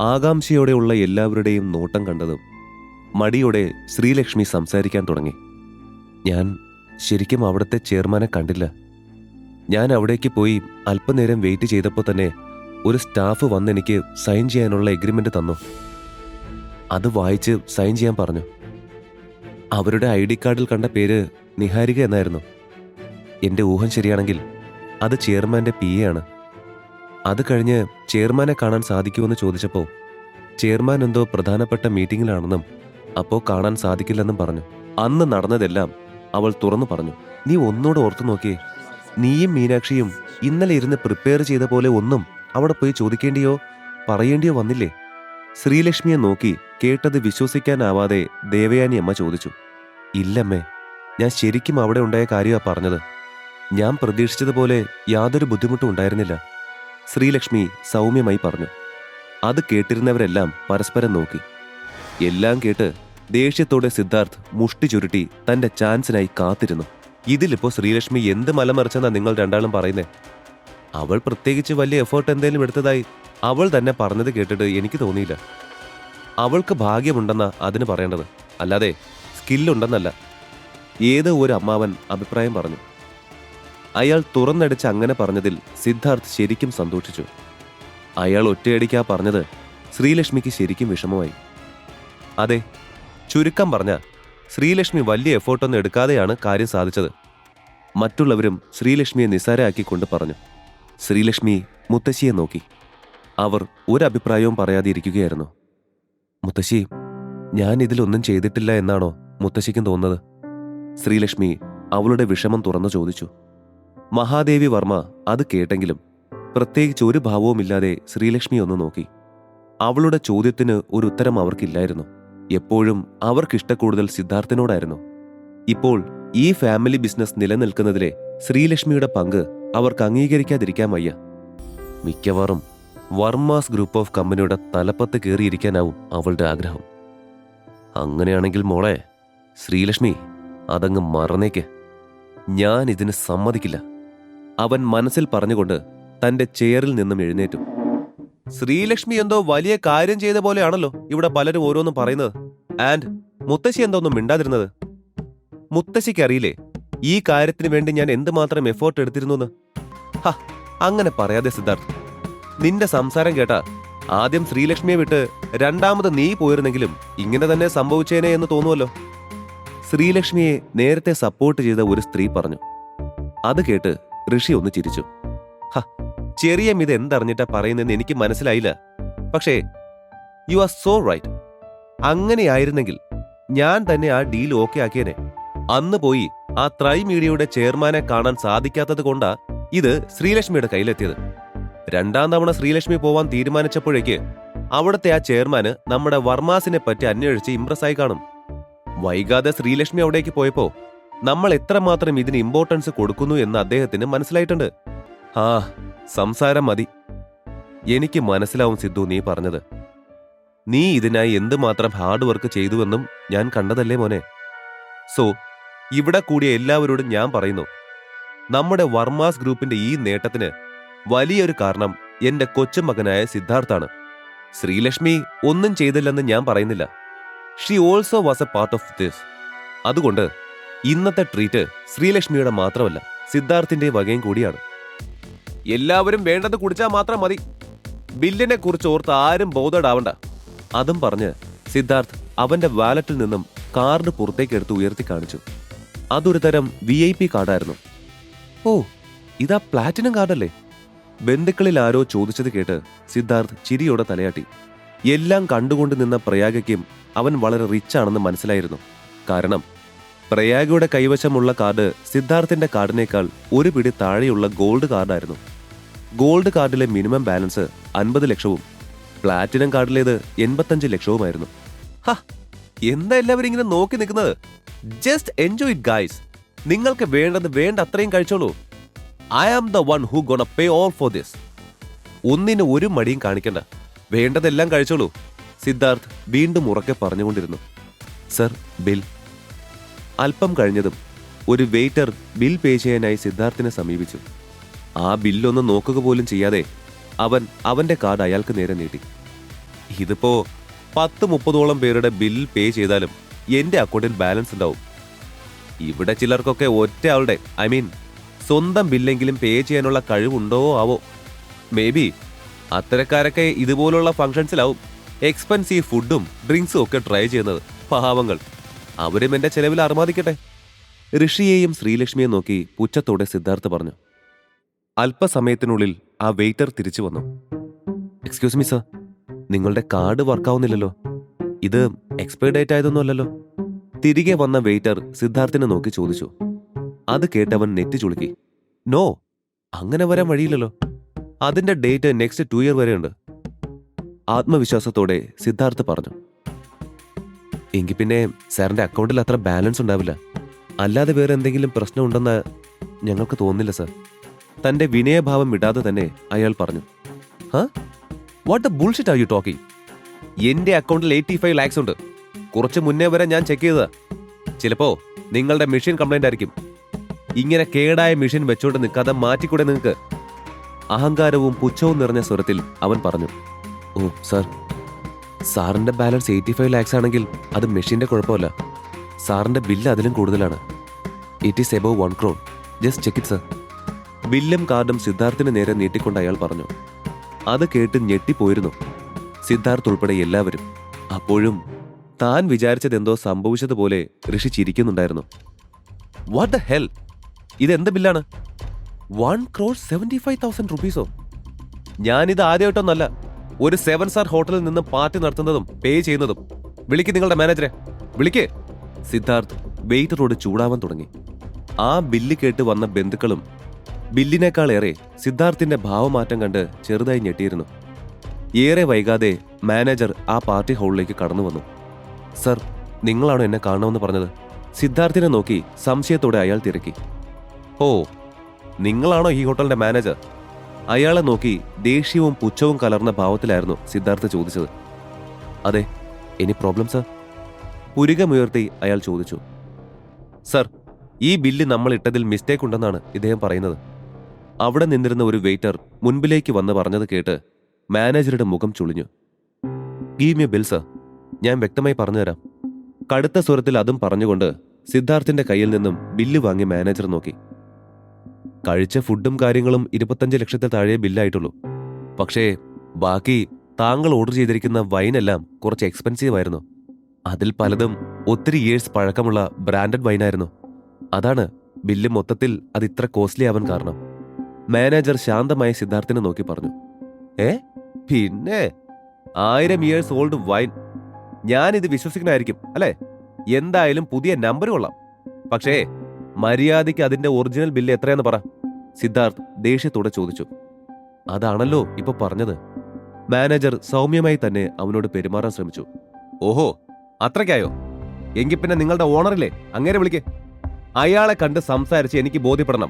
ആകാംക്ഷയോടെയുള്ള എല്ലാവരുടെയും നോട്ടം കണ്ടതും മടിയോടെ ശ്രീലക്ഷ്മി സംസാരിക്കാൻ തുടങ്ങി. ഞാൻ ശരിക്കും അവിടുത്തെ ചെയർമാനെ കണ്ടില്ല. ഞാൻ അവിടേക്ക് പോയി അല്പനേരം വെയിറ്റ് ചെയ്തപ്പോൾ തന്നെ ഒരു സ്റ്റാഫ് വന്ന് എനിക്ക് സൈൻ ചെയ്യാനുള്ള എഗ്രിമെന്റ് തന്നു. അത് വായിച്ച് സൈൻ ചെയ്യാൻ പറഞ്ഞു. അവരുടെ ഐ ഡി കാർഡിൽ കണ്ട പേര് നിഹാരിക എന്നായിരുന്നു. എന്റെ ഊഹം ശരിയാണെങ്കിൽ അത് ചെയർമാന്റെ പി എ ആണ്. അത് കഴിഞ്ഞ് ചെയർമാനെ കാണാൻ സാധിക്കുമെന്ന് ചോദിച്ചപ്പോൾ ചെയർമാൻ എന്തോ പ്രധാനപ്പെട്ട മീറ്റിംഗിലാണെന്നും അപ്പോൾ കാണാൻ സാധിക്കില്ലെന്നും പറഞ്ഞു. അന്ന് നടന്നതെല്ലാം അവൾ തുറന്നു പറഞ്ഞു. നീ ഒന്നുകൂടെ ഓർത്തു നോക്കിയേ. നീയും മീനാക്ഷിയും ഇന്നലെ ഇരുന്ന് പ്രിപ്പയർ ചെയ്ത പോലെ ഒന്നും അവിടെ പോയി ചോദിക്കേണ്ടിയോ? പറയേണ്ടിയോ വന്നില്ലേ? ശ്രീലക്ഷ്മിയെ നോക്കി കേട്ടത് വിശ്വസിക്കാനാവാതെ ദേവയാനി അമ്മ ചോദിച്ചു. ഇല്ലമ്മേ ഞാൻ ശരിക്കും അവിടെ ഉണ്ടായ കാര്യമാ പറഞ്ഞത്. ഞാൻ പ്രതീക്ഷിച്ചതുപോലെ യാതൊരു ബുദ്ധിമുട്ടും ഉണ്ടായിരുന്നില്ല. ശ്രീലക്ഷ്മി സൗമ്യമായി പറഞ്ഞു. അത് കേട്ടിരുന്നവരെല്ലാം പരസ്പരം നോക്കി. എല്ലാം കേട്ട് ദേഷ്യത്തോടെ സിദ്ധാർത്ഥ് മുഷ്ടി ചുരുട്ടി തന്റെ ചാൻസിനായി കാത്തിരുന്നു. ഇതിലിപ്പോ ശ്രീലക്ഷ്മി എന്ത് മലമറിച്ചെന്നാ നിങ്ങൾ രണ്ടാളും പറയുന്നേ? അവൾ പ്രത്യേകിച്ച് വലിയ എഫേർട്ട് എന്തെങ്കിലും എടുത്തതായി അവൾ തന്നെ പറഞ്ഞത് കേട്ടിട്ട് എനിക്ക് തോന്നിയില്ല. അവൾക്ക് ഭാഗ്യമുണ്ടെന്നാ അതിന് പറയേണ്ടത്. അല്ലാതെ സ്കില്ലുണ്ടെന്നല്ല ഏതോ ഒരു അമ്മാവൻ അഭിപ്രായം പറഞ്ഞു. അയാൾ തുറന്നടിച്ച് അങ്ങനെ പറഞ്ഞതിൽ സിദ്ധാർത്ഥ് ശരിക്കും സന്തോഷിച്ചു. അയാൾ ഒറ്റയടിക്കാ പറഞ്ഞത് ശ്രീലക്ഷ്മിക്ക് ശരിക്കും വിഷമമായി. അതെ ചുരുക്കം പറഞ്ഞ ശ്രീലക്ഷ്മി വലിയ എഫേർട്ടൊന്നും എടുക്കാതെയാണ് കാര്യം സാധിച്ചത്. മറ്റുള്ളവരും ശ്രീലക്ഷ്മിയെ നിസ്സാരമാക്കിക്കൊണ്ട് പറഞ്ഞു. ശ്രീലക്ഷ്മി മുത്തശ്ശിയെ നോക്കി. അവർ ഒരഭിപ്രായവും പറയാതെ ഇരിക്കുകയായിരുന്നു മുത്തശ്ശി ഞാൻ ഇതിലൊന്നും ചെയ്തിട്ടില്ല എന്നാണോ മുത്തശ്ശിക്കും തോന്നുന്നത്? ശ്രീലക്ഷ്മി അവളുടെ വിഷമം തുറന്നു ചോദിച്ചു. മഹാദേവി വർമ്മ അത് കേട്ടെങ്കിലും പ്രത്യേകിച്ച് ഒരു ഭാവവുമില്ലാതെ ശ്രീലക്ഷ്മി ഒന്ന് നോക്കി. അവളുടെ ചോദ്യത്തിന് ഒരു ഉത്തരം അവർക്കില്ലായിരുന്നു. എപ്പോഴും അവർക്കിഷ്ടക്കൂടുതൽ സിദ്ധാർത്ഥിനോടായിരുന്നു. ഇപ്പോൾ ഈ ഫാമിലി ബിസിനസ് നിലനിൽക്കുന്നതിലെ ശ്രീലക്ഷ്മിയുടെ പങ്ക് അവർക്ക് അംഗീകരിക്കാതിരിക്കാൻ വയ്യ. മിക്കവാറും വർമാസ് ഗ്രൂപ്പ് ഓഫ് കമ്പനിയുടെ തലപ്പത്ത് കയറിയിരിക്കാനാവും അവളുടെ ആഗ്രഹം. അങ്ങനെയാണെങ്കിൽ മോളെ ശ്രീലക്ഷ്മി അതങ്ങ് മറന്നേക്ക്. ഞാൻ ഇതിന് സമ്മതിക്കില്ല. അവൻ മനസ്സിൽ പറഞ്ഞുകൊണ്ട് തന്റെ ചെയറിൽ നിന്നും എഴുന്നേറ്റു. ശ്രീലക്ഷ്മി എന്തോ വലിയ കാര്യം ചെയ്ത പോലെയാണല്ലോ ഇവിടെ പലരും ഓരോന്നും പറയുന്നത്. ആൻഡ് മുത്തശ്ശി എന്തോ ഒന്നും മിണ്ടാതിരുന്നത്. മുത്തശ്ശിക്ക് അറിയില്ലേ ഈ കാര്യത്തിന് വേണ്ടി ഞാൻ എന്തുമാത്രം എഫേർട്ട് എടുത്തിരുന്നു എന്ന് ഹ അങ്ങനെ പറയാതെ സിദ്ധാർത്ഥ്. നിന്റെ സംസാരം കേട്ടാ ആദ്യം ശ്രീലക്ഷ്മിയെ വിട്ട് രണ്ടാമത് നീ പോയിരുന്നെങ്കിലും ഇങ്ങനെ തന്നെ സംഭവിച്ചേനെ എന്ന് തോന്നുമല്ലോ ശ്രീലക്ഷ്മിയെ നേരത്തെ സപ്പോർട്ട് ചെയ്ത ഒരു സ്ത്രീ പറഞ്ഞു. അത് കേട്ട് ഋഷി ഒന്ന് ചിരിച്ചു. ഹ ചെറിയ ഇത് എന്തറിഞ്ഞിട്ടാ പറയുന്നതെന്ന് എനിക്ക് മനസ്സിലായില്ല. പക്ഷേ യു ആർ സോ റൈറ്റ് അങ്ങനെയായിരുന്നെങ്കിൽ ഞാൻ തന്നെ ആ ഡീൽ ഓക്കെ ആക്കിയനെ. അന്ന് പോയി ആ ത്രൈ മീഡിയയുടെ ചെയർമാനെ കാണാൻ സാധിക്കാത്തത് കൊണ്ടാ ഇത് ശ്രീലക്ഷ്മിയുടെ കയ്യിലെത്തിയത്. രണ്ടാം തവണ ശ്രീലക്ഷ്മി പോവാൻ തീരുമാനിച്ചപ്പോഴേക്ക് അവിടുത്തെ ആ ചെയർമാന് നമ്മുടെ വർമാസിനെ പറ്റി അന്വേഷിച്ച് ഇംപ്രസ് ആയി കാണും. വൈകാതെ ശ്രീലക്ഷ്മി അവിടേക്ക് പോയപ്പോ നമ്മൾ എത്രമാത്രം ഇതിന് ഇമ്പോർട്ടൻസ് കൊടുക്കുന്നു എന്ന് അദ്ദേഹത്തിന് മനസ്സിലായിട്ടുണ്ട്. ആ സംസാരം മതി. എനിക്ക് മനസ്സിലാവും സിദ്ധു നീ പറഞ്ഞത്. നീ ഇതിനായി എന്തുമാത്രം ഹാർഡ് വർക്ക് ചെയ്തുവെന്നും ഞാൻ കണ്ടതല്ലേ മോനെ? സോ ഇവിടെ കൂടിയ എല്ലാവരോടും ഞാൻ പറയുന്നു. നമ്മുടെ വർമാസ് ഗ്രൂപ്പിന്റെ ഈ നേട്ടത്തിന് വലിയൊരു കാരണം എന്റെ കൊച്ചുമകനായ സിദ്ധാർത്ഥാണ് ശ്രീലക്ഷ്മി ഒന്നും ചെയ്തില്ലെന്ന് ഞാൻ പറയുന്നില്ല. She also was a part of this അതുകൊണ്ട് ഇന്നത്തെ ട്രീറ്റ് ശ്രീലക്ഷ്മിയുടെ മാത്രമല്ല സിദ്ധാർത്ഥിന്റെ വകയും കൂടിയാണ്. എല്ലാവരും വേണ്ടത് കുടിച്ചാൽ മാത്രം മതി. ബില്ലിനെ കുറിച്ച് ഓർത്ത് ആരും ബോധേഡാവണ്ട അതും പറഞ്ഞ് സിദ്ധാർത്ഥ് അവന്റെ വാലറ്റിൽ നിന്നും കാർഡ് പുറത്തേക്ക് എടുത്ത് ഉയർത്തി കാണിച്ചു. അതൊരു തരം വി ഐ പി കാർഡായിരുന്നു. ഓ ഇതാ പ്ലാറ്റിനം കാർഡല്ലേ? ബന്ധുക്കളിൽ ആരോ ചോദിച്ചത് കേട്ട് സിദ്ധാർത്ഥ് ചിരിയോടെ തലയാട്ടി. എല്ലാം കണ്ടുകൊണ്ട് നിന്ന പ്രയാഗയ്ക്കും അവൻ വളരെ റിച്ചാണെന്ന് മനസ്സിലായിരുന്നു. കാരണം പ്രയാഗയുടെ കൈവശമുള്ള കാർഡ് സിദ്ധാർത്ഥിന്റെ കാർഡിനേക്കാൾ ഒരു പിടി താഴെയുള്ള ഗോൾഡ് കാർഡായിരുന്നു. ഗോൾഡ് കാർഡിലെ മിനിമം ബാലൻസ് അൻപത് ലക്ഷവും പ്ലാറ്റിനം കാർഡിലേത് എൺപത്തഞ്ച് ലക്ഷവുമായിരുന്നു. എന്താ എല്ലാവരും ഇങ്ങനെ നോക്കി നിൽക്കുന്നത്? ജസ്റ്റ് എൻജോയ് ഇറ്റ് ഗൈസ് നിങ്ങൾക്ക് വേണ്ടത് വേണ്ട അത്രയും കഴിച്ചോളൂ. I am the one who gonna pay all for this ഒന്നിന് ഒരു മടിയും കാണിക്കണ്ട. വേണ്ടതെല്ലാം കഴിച്ചോളൂ. സിദ്ധാർത്ഥ് വീണ്ടും ഉറക്കെ പറഞ്ഞുകൊണ്ടിരുന്നു. സർ ബിൽ അല്പം കഴിഞ്ഞതും ഒരു വെയിറ്റർ ബിൽ പേ ചെയ്യാനായി സിദ്ധാർത്ഥിനെ സമീപിച്ചു. ആ ബില്ലൊന്ന് നോക്കുക പോലും ചെയ്യാതെ അവൻ അവന്റെ കാർഡ് അയാൾക്ക് നേരെ നീട്ടി. ഇതിപ്പോ പത്ത് മുപ്പതോളം പേരുടെ ബിൽ പേ ചെയ്താലും എന്റെ അക്കൗണ്ടിൽ ബാലൻസ് ഉണ്ടാവും. ഇവിടെ ചിലർക്കൊക്കെ ഒറ്റ ആളുടെ ഐ മീൻ സ്വന്തം ബില്ലെങ്കിലും പേ ചെയ്യാനുള്ള കഴിവുണ്ടോ ആവോ? മേ ബി അത്തരക്കാരൊക്കെ ഇതുപോലുള്ള ഫങ്ഷൻസിലാവും എക്സ്പെൻസീവ് ഫുഡും ഡ്രിങ്ക്സും ഒക്കെ ട്രൈ ചെയ്യുന്നത്. പാവങ്ങൾ. അവരും എന്റെ ചെലവിൽ അർമാദിക്കട്ടെ. ഋഷിയെയും ശ്രീലക്ഷ്മിയെ നോക്കി പുച്ഛത്തോടെ സിദ്ധാർത്ഥ് പറഞ്ഞു. അല്പസമയത്തിനുള്ളിൽ ആ വെയിറ്റർ തിരിച്ചു വന്നു. എക്സ്ക്യൂസ് മീ സർ നിങ്ങളുടെ കാർഡ് വർക്കാവുന്നില്ലല്ലോ. ഇത് എക്സ്പയർ ഡേറ്റ് ആയതൊന്നുമല്ലല്ലോ തിരികെ വന്ന വെയിറ്റർ സിദ്ധാർത്ഥിനെ നോക്കി ചോദിച്ചു. അത് കേട്ടവൻ നെറ്റി ചുളുക്കി. നോ അങ്ങനെ വരാൻ വഴിയില്ലല്ലോ. അതിന്റെ ഡേറ്റ് നെക്സ്റ്റ് ടു ഇയർ വരെയുണ്ട്. ആത്മവിശ്വാസത്തോടെ സിദ്ധാർത്ഥ് പറഞ്ഞു. എങ്കിൽ പിന്നെ സാറിന്റെ അക്കൗണ്ടിൽ അത്ര ബാലൻസ് ഉണ്ടാവില്ല. അല്ലാതെ വേറെ എന്തെങ്കിലും പ്രശ്നം ഉണ്ടെന്ന് ഞങ്ങൾക്ക് തോന്നുന്നില്ല സർ. തന്റെ വിനയഭാവം വിടാതെ തന്നെ അയാൾ പറഞ്ഞു ഹാ? What a bullshit are you talking എന്റെ അക്കൗണ്ടിൽ എയ്റ്റി ഫൈവ് ലാക്സ് ഉണ്ട്. കുറച്ച് മുന്നേ വരെ ഞാൻ ചെക്ക് ചെയ്തതാ. ചിലപ്പോ നിങ്ങളുടെ മെഷീൻ കംപ്ലൈന്റ് ആയിരിക്കും. ഇങ്ങനെ കേടായ മെഷീൻ വെച്ചോണ്ട് നിൽക്കാതെ മാറ്റിക്കൂടെ നിങ്ങൾക്ക്? അഹങ്കാരവും പുച്ഛവും നിറഞ്ഞ സ്വരത്തിൽ അവൻ പറഞ്ഞു ഓ സാർ സാറിന്റെ ബാലൻസ് എയ്റ്റി ഫൈവ് ലാക്സ് ആണെങ്കിൽ അത് മെഷീന്റെ കുഴപ്പമല്ല. സാറിന്റെ ബില്ല് അതിലും കൂടുതലാണ്. It is above one crore just check it sir ബില്ലും കാർഡും സിദ്ധാർത്ഥിന് നേരെ നീട്ടിക്കൊണ്ട് അയാൾ പറഞ്ഞു. അത് കേട്ട് ഞെട്ടിപ്പോയിരുന്നു സിദ്ധാർത്ഥ് ഉൾപ്പെടെ എല്ലാവരും. അപ്പോഴും താൻ വിചാരിച്ചതെന്തോ സംഭവിച്ചതുപോലെ ഋഷി ചിരിക്കുന്നുണ്ടായിരുന്നു. വാട്ട് ദ ഹെൽ ഇതെന്ത് ബില്ലാണ്? One crore seventy five thousand റുപ്പീസോ ഞാനിത് ആദ്യമായിട്ടൊന്നല്ല. ഒരു സെവൻ സ്റ്റാർ ഹോട്ടലിൽ നിന്ന് പാർട്ടി നടത്തുന്നതും പേ ചെയ്യുന്നതും. വിളിക്ക് നിങ്ങളുടെ മാനേജറെ വിളിക്ക്. സിദ്ധാർത്ഥ് വെയിറ്ററോട് ചൂടാവാൻ തുടങ്ങി. ആ ബില്ല് കേട്ട് വന്ന ബന്ധുക്കളും ബില്ലിനേക്കാളേറെ സിദ്ധാർത്ഥിന്റെ ഭാവമാറ്റം കണ്ട് ചെറുതായി ഞെട്ടിയിരുന്നു. ഏറെ വൈകാതെ മാനേജർ ആ പാർട്ടി ഹാളിലേക്ക് കടന്നു വന്നു. സർ നിങ്ങളാണ് എന്നെ കാണണമെന്ന് പറഞ്ഞത്? സിദ്ധാർത്ഥിനെ നോക്കി സംശയത്തോടെ അയാൾ തിരക്കി. ഓ നിങ്ങളാണോ ഈ ഹോട്ടലിന്റെ മാനേജർ അയാളെ നോക്കി ദേഷ്യവും പുച്ഛവും കലർന്ന ഭാവത്തിലായിരുന്നു സിദ്ധാർത്ഥ് ചോദിച്ചത്. അതെ എനി പ്രോബ്ലം സർ പുരികമുയർത്തി അയാൾ ചോദിച്ചു. സർ ഈ ബില്ല് നമ്മൾ ഇട്ടതിൽ മിസ്റ്റേക്ക് ഉണ്ടെന്നാണ് ഇദ്ദേഹം പറയുന്നത്. അവിടെ നിന്നിരുന്ന ഒരു വെയിറ്റർ മുൻപിലേക്ക് വന്ന് പറഞ്ഞത് കേട്ട് മാനേജറുടെ മുഖം ചുളിഞ്ഞു. ഗീവ് മി ബിൽ സർ ഞാൻ വ്യക്തമായി പറഞ്ഞുതരാം. കടുത്ത സ്വരത്തിൽ അതും പറഞ്ഞുകൊണ്ട് സിദ്ധാർത്ഥിന്റെ കയ്യിൽ നിന്നും ബില്ല് വാങ്ങി മാനേജർ നോക്കി. കഴിച്ച ഫുഡും കാര്യങ്ങളും ഇരുപത്തഞ്ച് ലക്ഷത്തിൽ താഴെ ബില്ലായിട്ടുള്ളൂ. പക്ഷേ ബാക്കി താങ്കൾ ഓർഡർ ചെയ്തിരിക്കുന്ന വൈനെല്ലാം കുറച്ച് എക്സ്പെൻസീവ് ആയിരുന്നു. അതിൽ പലതും ഒത്തിരി ഇയേഴ്സ് പഴക്കമുള്ള ബ്രാൻഡഡ് വൈനായിരുന്നു അതാണ് ബില്ല് മൊത്തത്തിൽ അത് ഇത്ര കോസ്റ്റ്ലി ആവാൻ കാരണം. മാനേജർ ശാന്തമായ സിദ്ധാർത്ഥിനെ നോക്കി പറഞ്ഞു. ഏ? പിന്നെ? ആയിരം ഇയേഴ്സ് ഓൾഡ് വൈൻ ഞാൻ ഇത് വിശ്വസിക്കണമായിരിക്കും അല്ലേ? എന്തായാലും പുതിയ നമ്പർ കൊള്ളാം. പക്ഷേ മര്യാദയ്ക്ക് അതിന്റെ ഒറിജിനൽ ബില്ല് എത്രയെന്ന് പറ. സിദ്ധാർത്ഥ് ദേഷ്യത്തോടെ ചോദിച്ചു. അതാണല്ലോ ഇപ്പൊ പറഞ്ഞത്. മാനേജർ സൗമ്യമായി തന്നെ അവനോട് പെരുമാറാൻ ശ്രമിച്ചു. ഓഹോ അത്രയ്ക്കായോ? എങ്കിൽ പിന്നെ നിങ്ങളുടെ ഓണറില്ലേ? അങ്ങനെ വിളിക്കേ. അയാളെ കണ്ട് സംസാരിച്ച് എനിക്ക് ബോധ്യപ്പെടണം.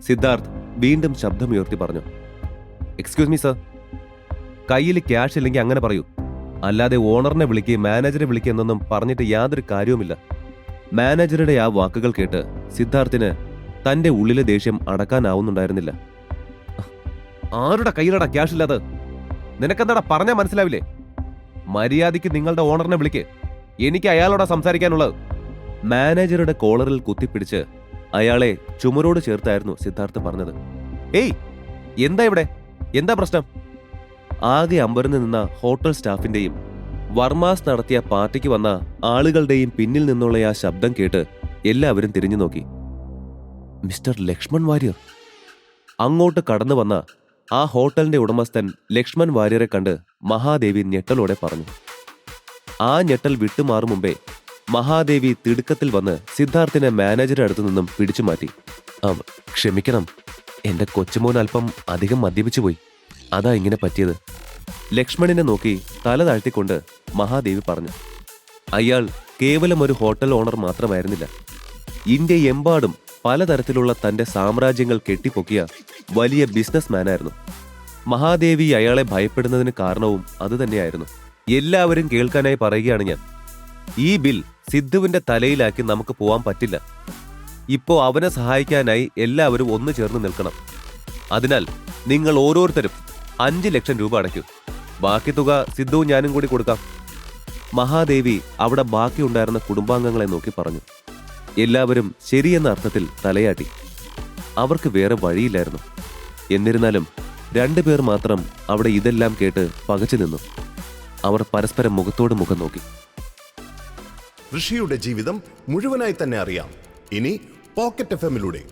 സിദ്ധാർത്ഥ് വീണ്ടും ശബ്ദമുയർത്തി പറഞ്ഞു. എക്സ്ക്യൂസ് മീ സർ കയ്യിൽ ക്യാഷ് ഇല്ലെങ്കിൽ അങ്ങനെ പറയൂ. അല്ലാതെ ഓണറിനെ വിളിക്കുകയും മാനേജറെ വിളിക്കുക എന്നൊന്നും പറഞ്ഞിട്ട് യാതൊരു കാര്യവുമില്ല. മാനേജറുടെ ആ വാക്കുകൾ കേട്ട് സിദ്ധാർത്ഥിന് തന്റെ ഉള്ളിലെ ദേഷ്യം അടക്കാനാവുന്നുണ്ടായിരുന്നില്ല. ആരുടെ കയ്യിലടാ ക്യാഷ് ഇല്ലാതെ നിനക്കെന്താടാ പറഞ്ഞാൽ മനസ്സിലാവില്ലേ? മര്യാദയ്ക്ക് നിങ്ങളുടെ ഓണറിനെ വിളിക്ക്. എനിക്ക് അയാളോടാ സംസാരിക്കാനുള്ളത്. മാനേജറുടെ കോളറിൽ കുത്തിപ്പിടിച്ച് അയാളെ ചുമരോട് ചേർത്തായിരുന്നു സിദ്ധാർത്ഥ് പറഞ്ഞത്. ഏയ് എന്താ ഇവിടെ? എന്താ പ്രശ്നം? ആകെ അമ്പരന്ന് നിന്ന ഹോട്ടൽ സ്റ്റാഫിന്റെയും വർമാസ് നടത്തിയ പാർട്ടിക്ക് വന്ന ആളുകളുടെയും പിന്നിൽ നിന്നുള്ള ആ ശബ്ദം കേട്ട് എല്ലാവരും തിരിഞ്ഞു നോക്കി. മിസ്റ്റർ ലക്ഷ്മൺ വാര്യർ. അങ്ങോട്ട് കടന്നു വന്ന ആ ഹോട്ടലിന്റെ ഉടമസ്ഥൻ ലക്ഷ്മൺ വാര്യരെ കണ്ട് മഹാദേവി ഞെട്ടലോടെ പറഞ്ഞു. ആ ഞെട്ടൽ വിട്ടുമാറും മുമ്പേ മഹാദേവി തിടുക്കത്തിൽ വന്ന് സിദ്ധാർത്ഥിനെ മാനേജറുടെ അടുത്തു നിന്നും പിടിച്ചു മാറ്റി. ക്ഷമിക്കണം. എന്റെ കൊച്ചുമോൻ അല്പം അധികം മദ്യപിച്ചു പോയി. അതാ ഇങ്ങനെ പറ്റിയത്. ലക്ഷ്മണിനെ നോക്കി തല താഴ്ത്തിക്കൊണ്ട് മഹാദേവി പറഞ്ഞു അയാൾ കേവലം ഒരു ഹോട്ടൽ ഓണർ മാത്രമായിരുന്നില്ല. ഇന്ത്യ എമ്പാടും പലതരത്തിലുള്ള തന്റെ സാമ്രാജ്യങ്ങൾ കെട്ടിപ്പൊക്കിയ വലിയ ബിസിനസ് മാനായിരുന്നു മഹാദേവി അയാളെ ഭയപ്പെടുന്നതിന് കാരണവും അതുതന്നെയായിരുന്നു എല്ലാവരും കേൾക്കാനായി പറയുകയാണ് ഞാൻ. ഈ ബിൽ സിദ്ധുവിന്റെ തലയിലാക്കി നമുക്ക് പോവാൻ പറ്റില്ല. ഇപ്പോ അവനെ സഹായിക്കാനായി എല്ലാവരും ഒന്നു ചേർന്ന് നിൽക്കണം. അതിനാൽ നിങ്ങൾ ഓരോരുത്തരും അഞ്ച് ലക്ഷം രൂപ അടയ്ക്കൂ. ബാക്കി തുക സിദ്ധുവും ഞാനും കൂടി കൊടുക്കാം. മഹാദേവി അവിടെ ബാക്കിയുണ്ടായിരുന്ന കുടുംബാംഗങ്ങളെ നോക്കി പറഞ്ഞു. എല്ലാവരും ശരിയെന്ന അർത്ഥത്തിൽ തലയാട്ടി. അവർക്ക് വേറെ വഴിയില്ലായിരുന്നു. എന്നിരുന്നാലും രണ്ടുപേർ മാത്രം അവിടെ ഇതെല്ലാം കേട്ട് പകച്ചു നിന്നു. അവർ പരസ്പരം മുഖത്തോട് മുഖം നോക്കി. ഋഷിയുടെ ജീവിതം മുഴുവനായി തന്നെ അറിയാം. ഇനി പോക്കറ്റ് എഫ് എമ്മിലൂടെ.